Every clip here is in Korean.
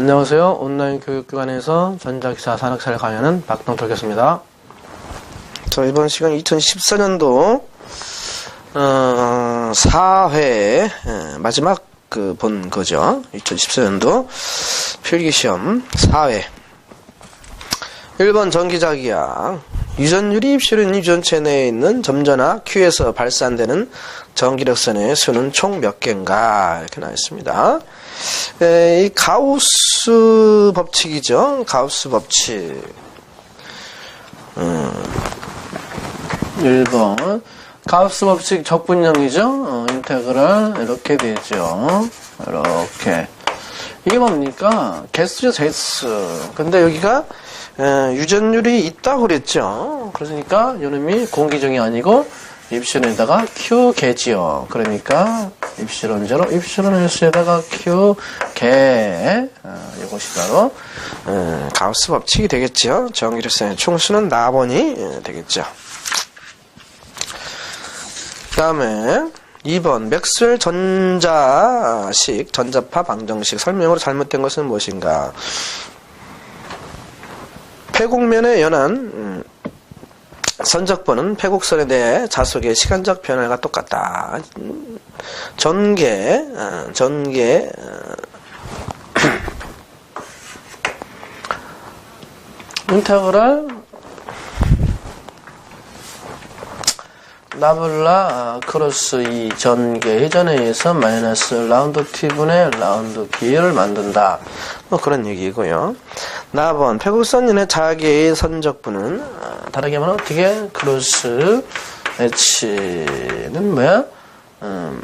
안녕하세요. 온라인 교육기관에서 전자기사 산학사를 강의하는 박동철 교수입니다. 자, 이번 시간 2014년도 어, 4회 마지막 그 본 거죠. 2014년도 필기시험 4회 1번 전기자기약 유전율이 입시는 유전체 내에 있는 점전화 Q에서 발산되는 전기력선의 수는 총 몇 개인가 이렇게 나와 있습니다. 에, 이 가우스 법칙이죠. 가우스 법칙. 음, 1번 가우스 법칙 적분형이죠. 어, 인테그랄 이렇게 되죠. 이렇게 이게 뭡니까? 개수죠, 개수. 근데 여기가 에, 유전율이 있다고 그랬죠. 그러니까 이놈이 공기중이 아니고 입시론에다가 Q 개지요. 그러니까 입시론제로 입시론 S에다가 Q 개 어, 이것이 바로 에, 가우스 법칙이 되겠죠. 전기력선의 총수는 나번이 에, 되겠죠. 그 다음에 2번 맥스웰 전자식 전자파 방정식 설명으로 잘못된 것은 무엇인가 폐곡면에 연한 음, 선적번은 폐곡선에 대해 자속의 시간적 변화가 똑같다. 음, 전개, 어, 전개, 어, 인테그랄 나블라 아, 크로스 이 전개 회전에 의해서 마이너스 라운드 t분의 라운드 b를 만든다. 뭐 그런 얘기고요. 나번 폐곡선인의 자기의 선적분은 아, 다르게 말하면 어떻게 크로스 h는 뭐야? 음,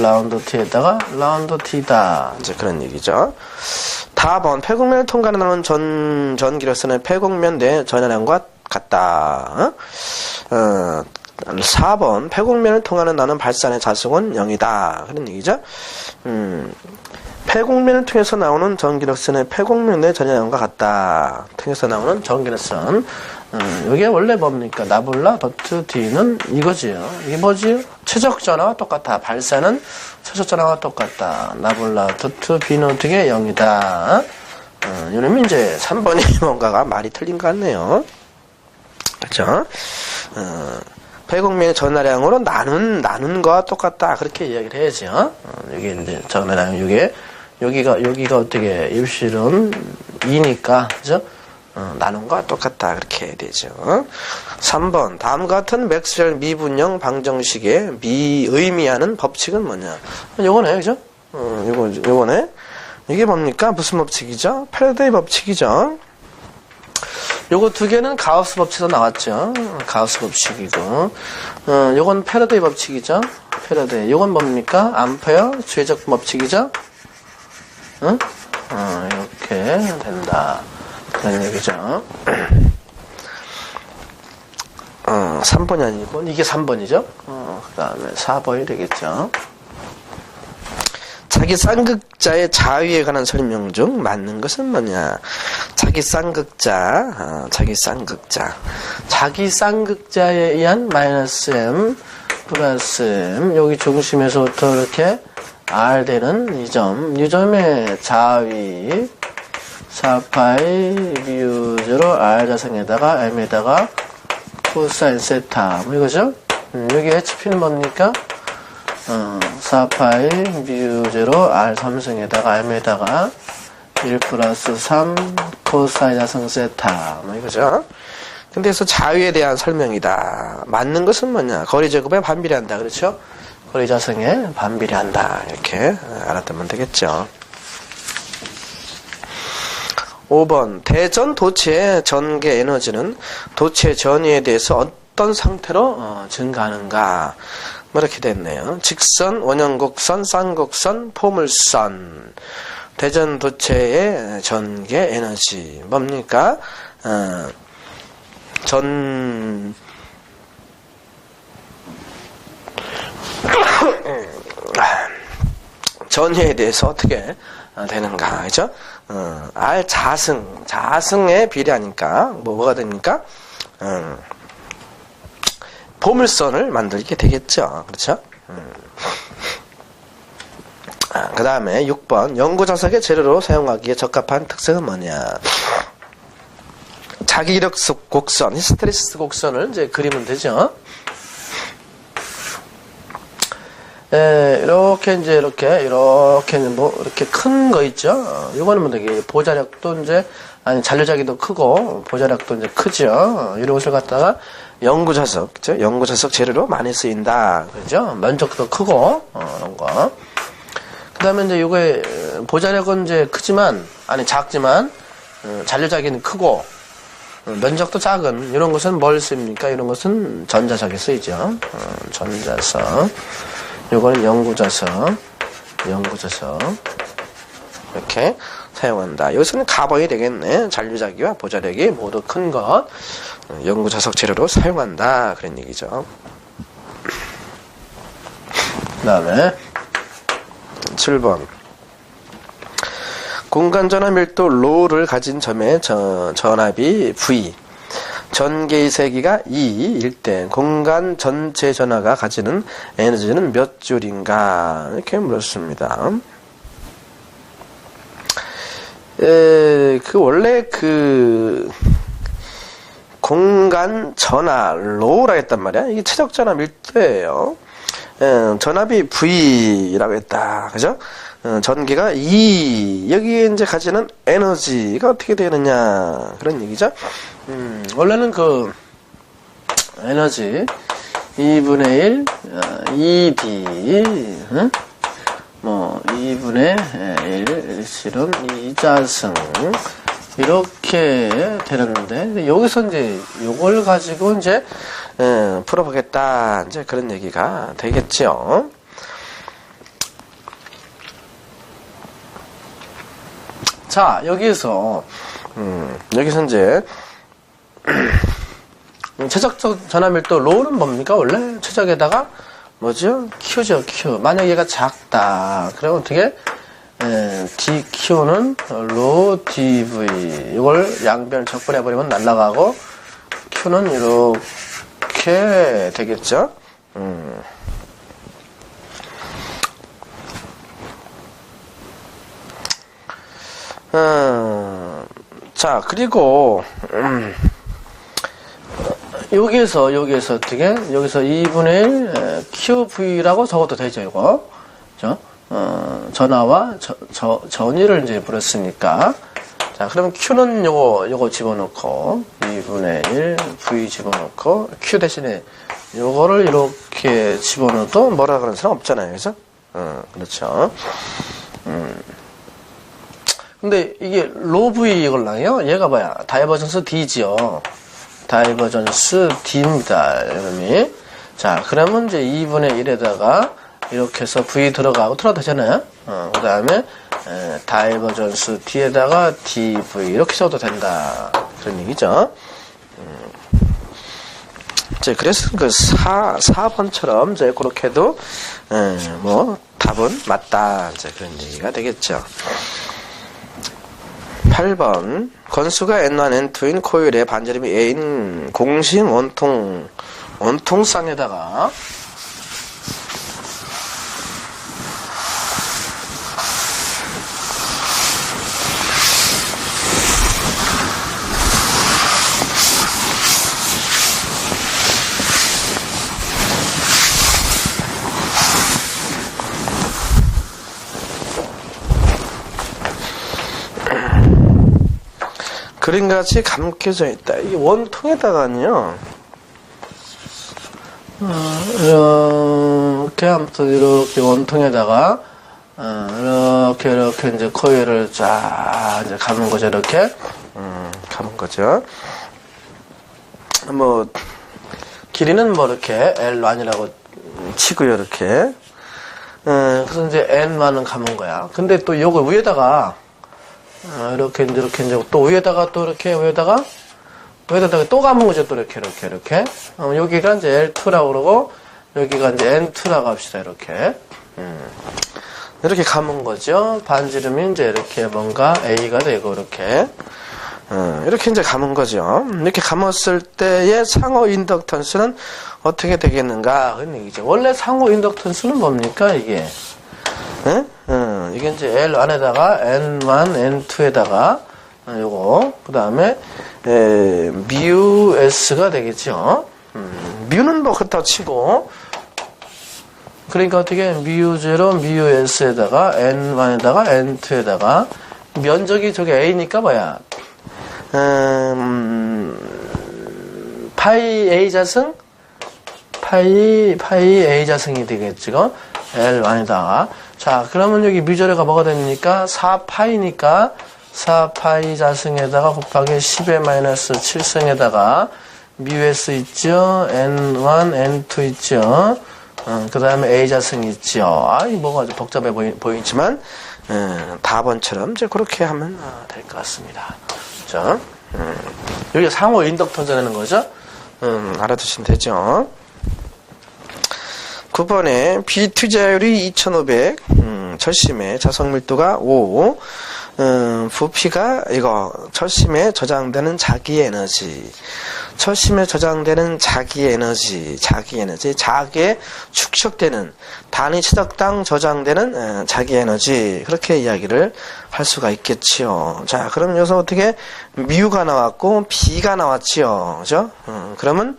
라운드 t에다가 라운드 t다. 이제 그런 얘기죠. 다번 폐곡면을 통과하는 나는 전 전기로서는 폐곡면 내 전화량과 같다. 어? 어, 4번 폐곡면을 통하는 나는 발산의 자속은 0이다. 그런 얘기죠. 음, 폐곡면을 통해서 나오는 전기력선의 폐곡면의 전향과 같다. 통해서 나오는 전기력선. 음, 이게 원래 뭡니까? 나블라 더트 D는 이거지요. 이게 뭐지? 최적전화와 똑같아. 발사는 최적전화와 똑같다. 나블라 더트 B는 어떻게 0이다. 음, 이러면 이제 3번이 뭔가가 말이 틀린 것 같네요. 그렇죠? 음. 100억명의 전화량으로 나눈, 나눈 거와 똑같다. 그렇게 이야기를 해야죠. 어? 여기 이제 전화량, 요게, 여기가, 여기가 어떻게, 입실은 2니까, 그죠? 어, 나눔과 똑같다 그렇게 해야 되죠. 어? 3번 다음 같은 맥스웰 미분형 방정식의 미 의미하는 법칙은 뭐냐? 요거네 그죠? 어, 요거 요거네. 이게 뭡니까? 무슨 법칙이죠? 패러데이 법칙이죠. 요거 두 개는 가우스 법칙에서 나왔죠. 가우스 법칙이고, 어, 요건 패러데이 법칙이죠. 패러데이. 요건 뭡니까? 암페어 주의적 법칙이죠. 응? 어, 이렇게 된다. 그런 얘기죠. 어, 3번이 아니고, 이게 3번이죠. 어, 그 다음에 4번이 되겠죠. 자기 쌍극자의 자위에 관한 설명 중 맞는 것은 뭐냐? 자기 쌍극자, 어, 자기 쌍극자. 자기 쌍극자에 의한 마이너스 m 플러스 m 여기 중심에서부터 이렇게 r 되는 이 점, 이 점의 자위 4파이 뮤제로 r 자성에다가 m에다가 코사인 세타 뭐 이거죠? 음, 여기 HP는 뭡니까? 어, 4 파이 뮤 제로 r 3승에다가 m에다가 1 플러스 3 코사인 자성 세타 뭐 이거죠. 근데 그래서 자유에 대한 설명이다. 맞는 것은 뭐냐? 거리 제곱에 반비례한다. 그렇죠? 거리 자성에 반비례한다. 이렇게 알았다면 되겠죠. 5번 대전 도체의 전개 에너지는 도체 전위에 대해서 어떤 상태로 어, 증가하는가 뭐 이렇게 됐네요. 직선, 원형곡선, 쌍곡선, 포물선 대전 도체의 전개 에너지 뭡니까? 어, 전 전해에 대해서 어떻게 되는가, 그죠? 어, R 자승, 자승에 비례하니까 뭐, 뭐가 됩니까? 음, 보물선을 만들게 되겠죠, 그렇죠? 음. 그 다음에 6번 연구자석의 재료로 사용하기에 적합한 특성은 뭐냐 자기력 곡선 히스테리스 곡선을 이제 그리면 되죠 예, 이렇게 이제 이렇게 이렇게 뭐 이렇게 큰 거 있죠. 어, 이거는 뭐 되게 보자력도 이제 아니 잔류자기도 크고 보자력도 이제 크죠. 이런 것을 갖다가 연구자석, 그죠? 연구자석 재료로 많이 쓰인다, 그죠? 면적도 크고 어, 이런 거. 그다음에 이제 이거의 보자력은 이제 크지만 아니 작지만 어, 잔류자기는 크고 어, 면적도 작은 이런 것은 뭘 씁니까? 이런 것은 전자석에 쓰이죠. 어, 전자석. 요거는 연구자석, 연구자석 이렇게 사용한다. 여기서는 가번이 되겠네. 잔류자기와 보자력이 모두 큰 것, 어, 연구자석 재료로 사용한다. 그런 얘기죠. 그 다음에 7번 공간전화 밀도 로를 가진 점의 저- 전압이 V 전개의 세기가 2일 때 공간 전체 전화가 가지는 에너지는 몇 줄인가 이렇게 물었습니다. 에, 그 원래 그 공간 전화 로우라 했단 말이야. 이게 최적 전화 밀도예요. 에, 전압이 V라고 했다. 그죠? 어, 전기가 E 여기에 이제 가지는 에너지가 어떻게 되느냐 그런 얘기죠. 음, 원래는 그 에너지 2분의 1 어, ED 응? 뭐 2분의 1 실은 2자승 이렇게 되는데 여기서 이제 요걸 가지고 이제 예, 풀어보겠다 이제 그런 얘기가 되겠죠. 자 여기에서 음, 여기서 이제 음, 최적적 전압밀도 로는 뭡니까 원래 최적에다가 뭐죠? Q죠 Q 만약 얘가 작다 그러면 어떻게? 에, DQ는 로 DV 이걸 양변 적분해 버리면 날라가고 Q는 이렇게 되겠죠? 음. 음, 자, 그리고, 음, 여기에서, 여기에서 어떻게, 여기서 2분의 1 QV라고 적어도 되죠, 이거. 그죠? 어, 전화와 저, 저, 전위를 이제 물었으니까. 자, 그러면 Q는 요거, 요거 집어넣고, 2분의 1 V 집어넣고, Q 대신에 요거를 이렇게 집어넣어도 뭐라 그런 사람 없잖아요. 그죠? 어, 그렇죠. 근데 이게 로브이 이걸랑요 얘가 뭐야 다이버전스 D지요 다이버전스 D입니다 이름이. 자 그러면 이제 2분의 1에다가 이렇게 해서 V 들어가고 틀어도 되잖아요. 어, 그 다음에 다이버전스 D에다가 DV 이렇게 써도 된다. 그런 얘기죠. 음. 이제 그래서 그 4, 4번처럼 이제 그렇게도 에, 뭐 답은 맞다. 이제 그런 얘기가 되겠죠. 8번 건수가 n1, n2인 코일의 반지름이 a인 공식 원통 원통쌍에다가 그림같이 감겨져 있다. 이 원통에다가는요. 어, 이렇게 아무튼 이렇게 원통에다가 어, 이렇게 이렇게 이제 코일을 쫙 이제 감은 거죠 이렇게 음, 감은 거죠. 뭐 길이는 뭐 이렇게 L1이라고 치고요 이렇게. 어, 그래서 이제 N만은 감은 거야. 근데 또 요거 위에다가 아, 이렇게 이렇게 이제 또 위에다가 또 이렇게 위에다가 위에다가 또 감은 거죠. 또 이렇게 이렇게 이렇게. 어, 여기가 이제 L2라고 그러고 여기가 이제 N2라고 합시다. 이렇게. 음. 이렇게 감은 거죠. 반지름이 이제 이렇게 뭔가 A가 되고 이렇게. 어, 이렇게 이제 감은 거죠. 이렇게 감았을 때의 상호 인덕턴스는 어떻게 되겠는가? 그런 얘기죠. 원래 상호 인덕턴스는 뭡니까 이게 예? 어, 이게 이제 L 안에다가 N1, N2에다가 어, 요거 그 다음에 미우 S가 되겠죠. 음, 뮤는 뭐 그렇다고 치고 그러니까 어떻게 미우 제로 미우 S에다가 N1에다가 N2에다가 면적이 저게 A니까 뭐야? 음, 파이 A 자승 파이 파이 A 자승이 되겠죠. L1에다가 자 그러면 여기 미저레가 뭐가 됩니까? 4파이니까 4파이 자승에다가 곱하기 10의 마이너스 7승에다가 미우S 있죠. N1, N2 있죠. 어, 그 다음에 A 자승이 있죠. 아, 이 뭐가 아주 복잡해 보이, 보이지만 음, 답원처럼 이제 그렇게 하면 될것 같습니다. 자, 음, 여기 상호 인덕터전하는 거죠. 음, 알아두시면 되죠. 9번에 비투자율이 2,500, 음, 철심의 자석 밀도가 5, 음, 부피가 이거 철심에 저장되는 자기 에너지, 철심에 저장되는 자기 에너지, 자기 에너지, 자기에 축적되는 단위 체적당 저장되는 어, 자기 에너지 그렇게 이야기를 할 수가 있겠지요. 자, 그럼 여기서 어떻게 미우가 나왔고 비가 나왔지요, 그죠? 어, 그러면 음,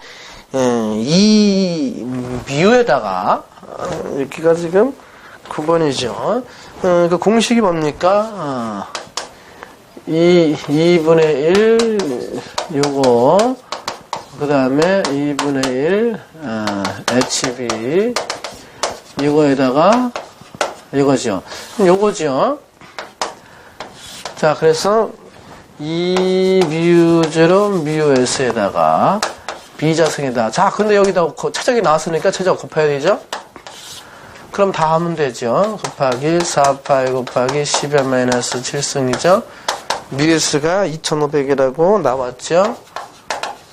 이 미우에다가 어, 여기가 지금 9번이죠. 어, 그 공식이 뭡니까? 어, 2, 2분의 1 요거 그 다음에 2분의 1 어, HB 이거에다가 이거죠. 요거죠. 자, 그래서 이 미우제로 미우S에다가 비자승에다. 자, 근데 여기다 고- 최적이 나왔으니까 최적 곱해야 되죠? 그럼 다 하면 되죠. 곱하기 4파이 곱하기 10의 마이너스 7승이죠. 미우스가 2500이라고 나왔죠.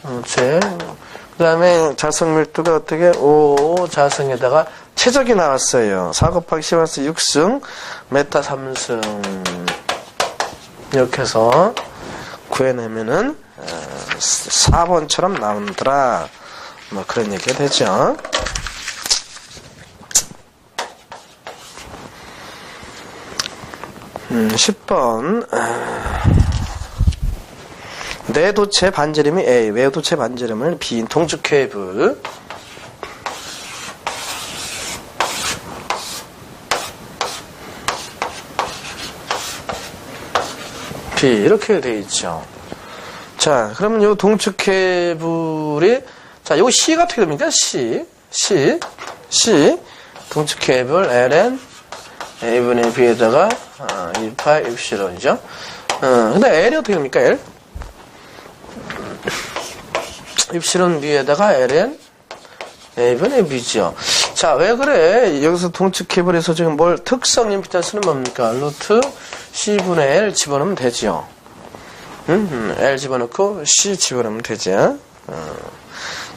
그렇지. 그 다음에 자성 밀도가 어떻게? 5 자승에다가 최적이 나왔어요. 4 곱하기 10 마이너스 6승, 메타 3승. 이렇게 해서 구해내면은, 어, 4번처럼 나온더라. 뭐 그런 얘기가 되죠. 음, 10번. 내 도체 반지름이 A, 외 도체 반지름을 B인 동축 케이블. 이렇게 돼 있죠. 자, 그러면 요 동축 케이블이 자, 요거 C가 어떻게 됩니까? C, C, C 동축 케이블 LN A분의 B에다가 아, 2파 입시론이죠. 어, 근데 L이 어떻게 됩니까? L? 입실은 B에다가 Ln A분의 B죠. 자, 왜 그래? 여기서 동측 케이블에서 지금 뭘 특성 임피던스는 뭡니까? 루트 C분의 L 집어넣으면. 음, 음, L 집어넣고 C 집어넣으면 되죠. 어,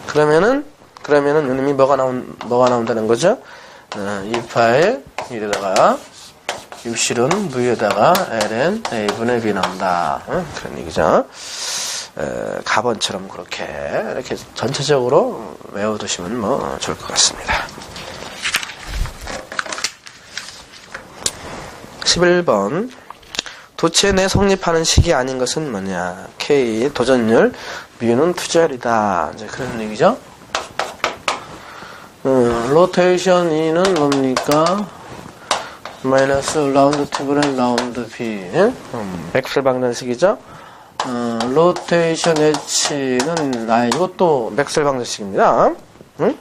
그러면은 그러면은 이놈이 뭐가 나온 뭐가 나온다는 거죠? 어, 2파일 이에다가 입실은 V에다가 Ln A분의 B 나온다. 어, 그런 얘기죠. 에, 가번처럼 그렇게 이렇게 전체적으로 외워두시면 뭐 좋을 것 같습니다. 11번 도체 내 성립하는 식이 아닌 것은 뭐냐? K 도전율, 뮤는 투자율이다. 이제 그런 얘기죠. 음, 로테이션 E는 뭡니까? 마이너스 라운드 T분의 라운드 B. 음, 엑셀 방정식이죠. 어, 로테이션 H는 아 이것도 맥셀 방정식입니다. 응?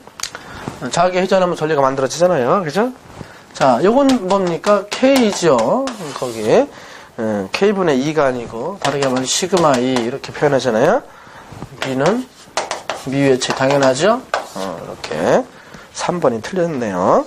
자기 회전하면 전리가 만들어지잖아요. 그죠? 자, 요건 뭡니까? K죠. 거기. 음, K분의 2가 아니고 다르게 말하면 시그마 2 이렇게 표현하잖아요. B는 미유의 체 당연하죠? 어, 이렇게 3번이 틀렸네요.